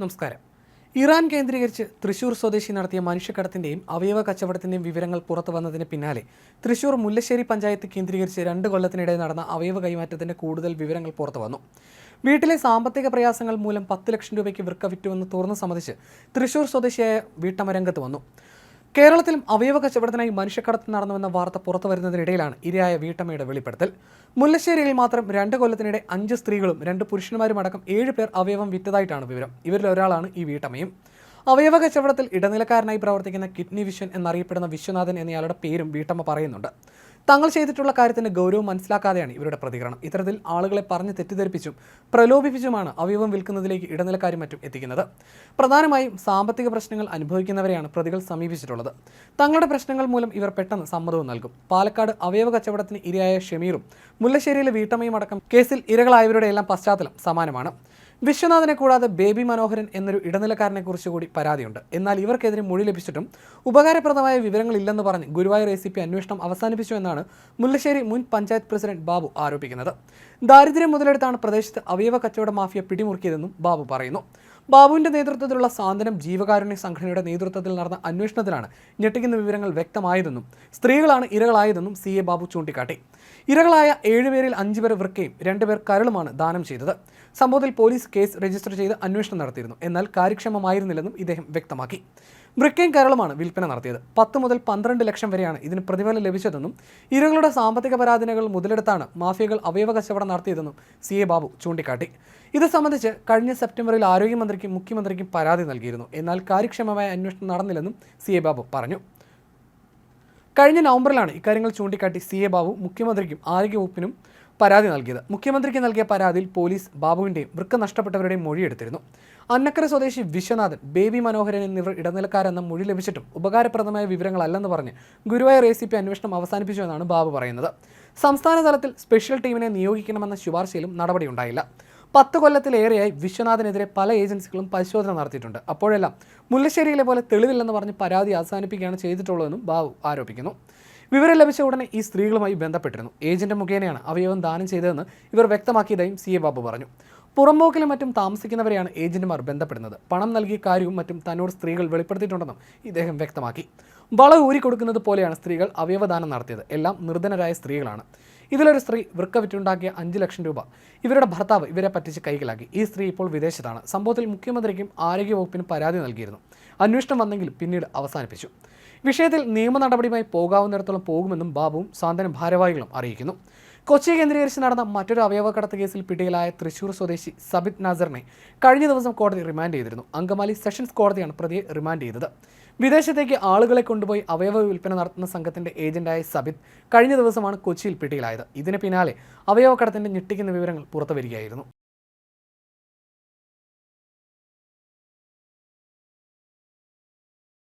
നമസ്കാരം. ഇറാൻ കേന്ദ്രീകരിച്ച് തൃശൂർ സ്വദേശി നടത്തിയ മനുഷ്യക്കടത്തിന്റെയും അവയവ കച്ചവടത്തിന്റെയും വിവരങ്ങൾ പുറത്തു വന്നതിന് പിന്നാലെ തൃശൂർ മുല്ലശ്ശേരി പഞ്ചായത്ത് കേന്ദ്രീകരിച്ച് രണ്ട് കൊല്ലത്തിനിടെ നടന്ന അവയവ കൈമാറ്റത്തിന്റെ കൂടുതൽ വിവരങ്ങൾ പുറത്തു വന്നു. വീട്ടിലെ സാമ്പത്തിക പ്രയാസങ്ങൾ മൂലം പത്ത് ലക്ഷം രൂപയ്ക്ക് വൃക്ക വിറ്റുവെന്ന് തുറന്നു സമ്മതിച്ച് തൃശൂർ സ്വദേശിയായ വീട്ടമ്മ രംഗത്ത് വന്നു. കേരളത്തിലും അവയവ കച്ചവടത്തിനായി മനുഷ്യക്കടത്ത് നടന്നുവെന്ന വാർത്ത പുറത്തു വരുന്നതിനിടയിലാണ് ഇരയായ വീട്ടമ്മയുടെ വെളിപ്പെടുത്തൽ. മുല്ലശ്ശേരിയിൽ മാത്രം രണ്ട് കൊല്ലത്തിനിടെ അഞ്ച് സ്ത്രീകളും രണ്ട് പുരുഷന്മാരും അടക്കം ഏഴ് പേർ അവയവം വിറ്റതായിട്ടാണ് വിവരം. ഇവരിൽ ഒരാളാണ് ഈ വീട്ടമ്മയും. അവയവ കച്ചവടത്തിൽ ഇടനിലക്കാരനായി പ്രവർത്തിക്കുന്ന കിഡ്നി വിശ്വൻ എന്നറിയപ്പെടുന്ന വിശ്വനാഥൻ എന്നയാളുടെ പേരും വീട്ടമ്മ പറയുന്നുണ്ട്. തങ്ങൾ ചെയ്തിട്ടുള്ള കാര്യത്തിന്റെ ഗൗരവം മനസ്സിലാക്കാതെയാണ് ഇവരുടെ പ്രതികരണം. ഇത്തരത്തിൽ ആളുകളെ പറഞ്ഞ് തെറ്റിദ്ധരിപ്പിച്ചും പ്രലോഭിപ്പിച്ചുമാണ് അവയവം വിൽക്കുന്നതിലേക്ക് ഇടനിലക്കാരും മറ്റും എത്തിക്കുന്നത്. പ്രധാനമായും സാമ്പത്തിക പ്രശ്നങ്ങൾ അനുഭവിക്കുന്നവരെയാണ് പ്രതികൾ സമീപിച്ചിട്ടുള്ളത്. തങ്ങളുടെ പ്രശ്നങ്ങൾ മൂലം ഇവർ പെട്ടെന്ന് സമ്മതവും നൽകും. പാലക്കാട് അവയവ കച്ചവടത്തിന് ഇരയായ ഷമീറും മുല്ലശ്ശേരിയിലെ വീട്ടമ്മയും അടക്കം കേസിൽ ഇരകളായവരുടെ എല്ലാം പശ്ചാത്തലം സമാനമാണ്. വിശ്വനാഥനെ കൂടാതെ ബേബി മനോഹരൻ എന്നൊരു ഇടനിലക്കാരനെ കുറിച്ച് കൂടി പരാതിയുണ്ട്. എന്നാൽ ഇവർക്കെതിരെ മൊഴി ലഭിച്ചിട്ടും ഉപകാരപ്രദമായ വിവരങ്ങളില്ലെന്ന് പറഞ്ഞ് ഗുരുവായൂർ എ സി പി അന്വേഷണം അവസാനിപ്പിച്ചു എന്നാണ് മുല്ലശ്ശേരി മുൻ പഞ്ചായത്ത് പ്രസിഡന്റ് ബാബു ആരോപിക്കുന്നത്. ദാരിദ്ര്യം മുതലെടുത്താണ് പ്രദേശത്ത് അവയവ കച്ചവട മാഫിയ പിടിമുറുക്കിയതെന്നും ബാബു പറയുന്നു. ബാബുവിന്റെ നേതൃത്വത്തിലുള്ള സാന്ത്വനം ജീവകാരുണ്യ സംഘടനയുടെ നേതൃത്വത്തിൽ നടന്ന അന്വേഷണത്തിലാണ് ഞെട്ടിക്കുന്ന വിവരങ്ങൾ വ്യക്തമായതെന്നും സ്ത്രീകളാണ് ഇരകളായതെന്നും സി എ ബാബു ചൂണ്ടിക്കാട്ടി. ഇരകളായ ഏഴുപേരിൽ അഞ്ചുപേർ വൃക്കയും രണ്ടുപേർ കരളുമാണ് ദാനം ചെയ്തത്. സംഭവത്തിൽ പോലീസ് കേസ് രജിസ്റ്റർ ചെയ്ത് അന്വേഷണം നടത്തിയിരുന്നു. എന്നാൽ കാര്യക്ഷമമായിരുന്നില്ലെന്നും ഇദ്ദേഹം വ്യക്തമാക്കി. വൃക്കയും കേരളമാണ് വിൽപ്പന നടത്തിയത്. പത്ത് മുതൽ പന്ത്രണ്ട് ലക്ഷം വരെയാണ് ഇതിന് പ്രതിഫലം ലഭിച്ചതെന്നും ഇരകളുടെ സാമ്പത്തിക പരാധീനകൾ മുതലെടുത്താണ് മാഫിയകൾ അവയവ കച്ചവടം നടത്തിയതെന്നും സി എ ബാബു ചൂണ്ടിക്കാട്ടി. ഇത് സംബന്ധിച്ച് കഴിഞ്ഞ സെപ്റ്റംബറിൽ ആരോഗ്യമന്ത്രിക്കും മുഖ്യമന്ത്രിക്കും പരാതി നൽകിയിരുന്നു. എന്നാൽ കാര്യക്ഷമമായ അന്വേഷണം നടന്നില്ലെന്നും സി എ ബാബു പറഞ്ഞു. കഴിഞ്ഞ നവംബറിലാണ് ഇക്കാര്യങ്ങൾ ചൂണ്ടിക്കാട്ടി സി എ ബാബു മുഖ്യമന്ത്രിക്കും ആരോഗ്യവകുപ്പിനും പരാതി നൽകിയത്. മുഖ്യമന്ത്രിക്ക് നൽകിയ പരാതിയിൽ പോലീസ് ബാബുവിന്റെയും വൃക്ക നഷ്ടപ്പെട്ടവരുടെയും മൊഴിയെടുത്തിരുന്നു. അന്നക്കര സ്വദേശി വിശ്വനാഥൻ ബേബി മനോഹരൻ എന്നിവർ ഇടനിലക്കാരെന്ന മൊഴി ലഭിച്ചിട്ടും ഉപകാരപ്രദമായ വിവരങ്ങളല്ലെന്ന് പറഞ്ഞ് ഗുരുവായൂർ എ സി പി അന്വേഷണം അവസാനിപ്പിച്ചു എന്നാണ് ബാബു പറയുന്നത്. സംസ്ഥാന തലത്തിൽ സ്പെഷ്യൽ ടീമിനെ നിയോഗിക്കണമെന്ന ശുപാർശയിലും നടപടിയുണ്ടായില്ല. പത്ത് കൊല്ലത്തിലേറെയായി വിശ്വനാഥിനെതിരെ പല ഏജൻസികളും പരിശോധന നടത്തിയിട്ടുണ്ട്. അപ്പോഴെല്ലാം മുല്ലശ്ശേരിയിലെ പോലെ തെളിവില്ലെന്ന് പറഞ്ഞ് പരാതി അവസാനിപ്പിക്കുകയാണ് ചെയ്തിട്ടുള്ളതെന്നും ബാബു ആരോപിക്കുന്നു. വിവരം ലഭിച്ച ഉടനെ ഈ സ്ത്രീകളുമായി ബന്ധപ്പെട്ടിരുന്നു. ഏജന്റ് മുഖേനയാണ് അവയവം ദാനം ചെയ്തതെന്ന് ഇവർ വ്യക്തമാക്കിയതായും സി എ ബാബു പറഞ്ഞു. പുറമ്പോക്കിലും മറ്റും താമസിക്കുന്നവരെയാണ് ഏജന്റുമാർ ബന്ധപ്പെടുന്നത്. പണം നൽകിയ കാര്യവും മറ്റും തന്നോട് സ്ത്രീകൾ വെളിപ്പെടുത്തിയിട്ടുണ്ടെന്നും ഇദ്ദേഹം വ്യക്തമാക്കി. വള ഊരിക്കൊടുക്കുന്നത് പോലെയാണ് സ്ത്രീകൾ അവയവദാനം നടത്തിയത്. എല്ലാം നിർധനരായ സ്ത്രീകളാണ്. ഇതിലൊരു സ്ത്രീ വൃക്ക വിറ്റുണ്ടാക്കിയ അഞ്ച് ലക്ഷം രൂപ. ഇവരുടെ ഭർത്താവ് ഇവരെ പറ്റിച്ച് കൈക്കലാക്കി ഈ സ്ത്രീ ഇപ്പോൾ വിദേശത്താണ്. സംഭവത്തിൽ മുഖ്യമന്ത്രിക്കും ആരോഗ്യവകുപ്പിനും പരാതി നൽകിയിരുന്നു. അന്വേഷണം വന്നെങ്കിൽ പിന്നീട് അവസാനിപ്പിച്ചു. വിഷയത്തിൽ നിയമ നടപടിയുമായി പോകാവുന്നിടത്തോളം പോകുമെന്നും ബാബുവും സാന്ത്വനം ഭാരവാഹികളും അറിയിക്കുന്നു. കൊച്ചി കേന്ദ്രീകരിച്ച് നടന്ന മറ്റൊരു അവയവക്കടത്ത് കേസിൽ പിടിയിലായ തൃശൂർ സ്വദേശി സബിത് നാസറിനെ കഴിഞ്ഞ ദിവസം കോടതി റിമാൻഡ് ചെയ്തിരുന്നു. അങ്കമാലി സെഷൻസ് കോടതിയാണ് പ്രതിയെ റിമാൻഡ് ചെയ്തത്. വിദേശത്തേക്ക് ആളുകളെ കൊണ്ടുപോയി അവയവ വിൽപ്പന നടത്തുന്ന സംഘത്തിന്റെ ഏജന്റായ സബിത് കഴിഞ്ഞ ദിവസമാണ് കൊച്ചിയിൽ പിടിയിലായത്. ഇതിന് പിന്നാലെ അവയവക്കടത്തിന്റെ ഞെട്ടിക്കുന്ന വിവരങ്ങൾ പുറത്തുവരികയായിരുന്നു.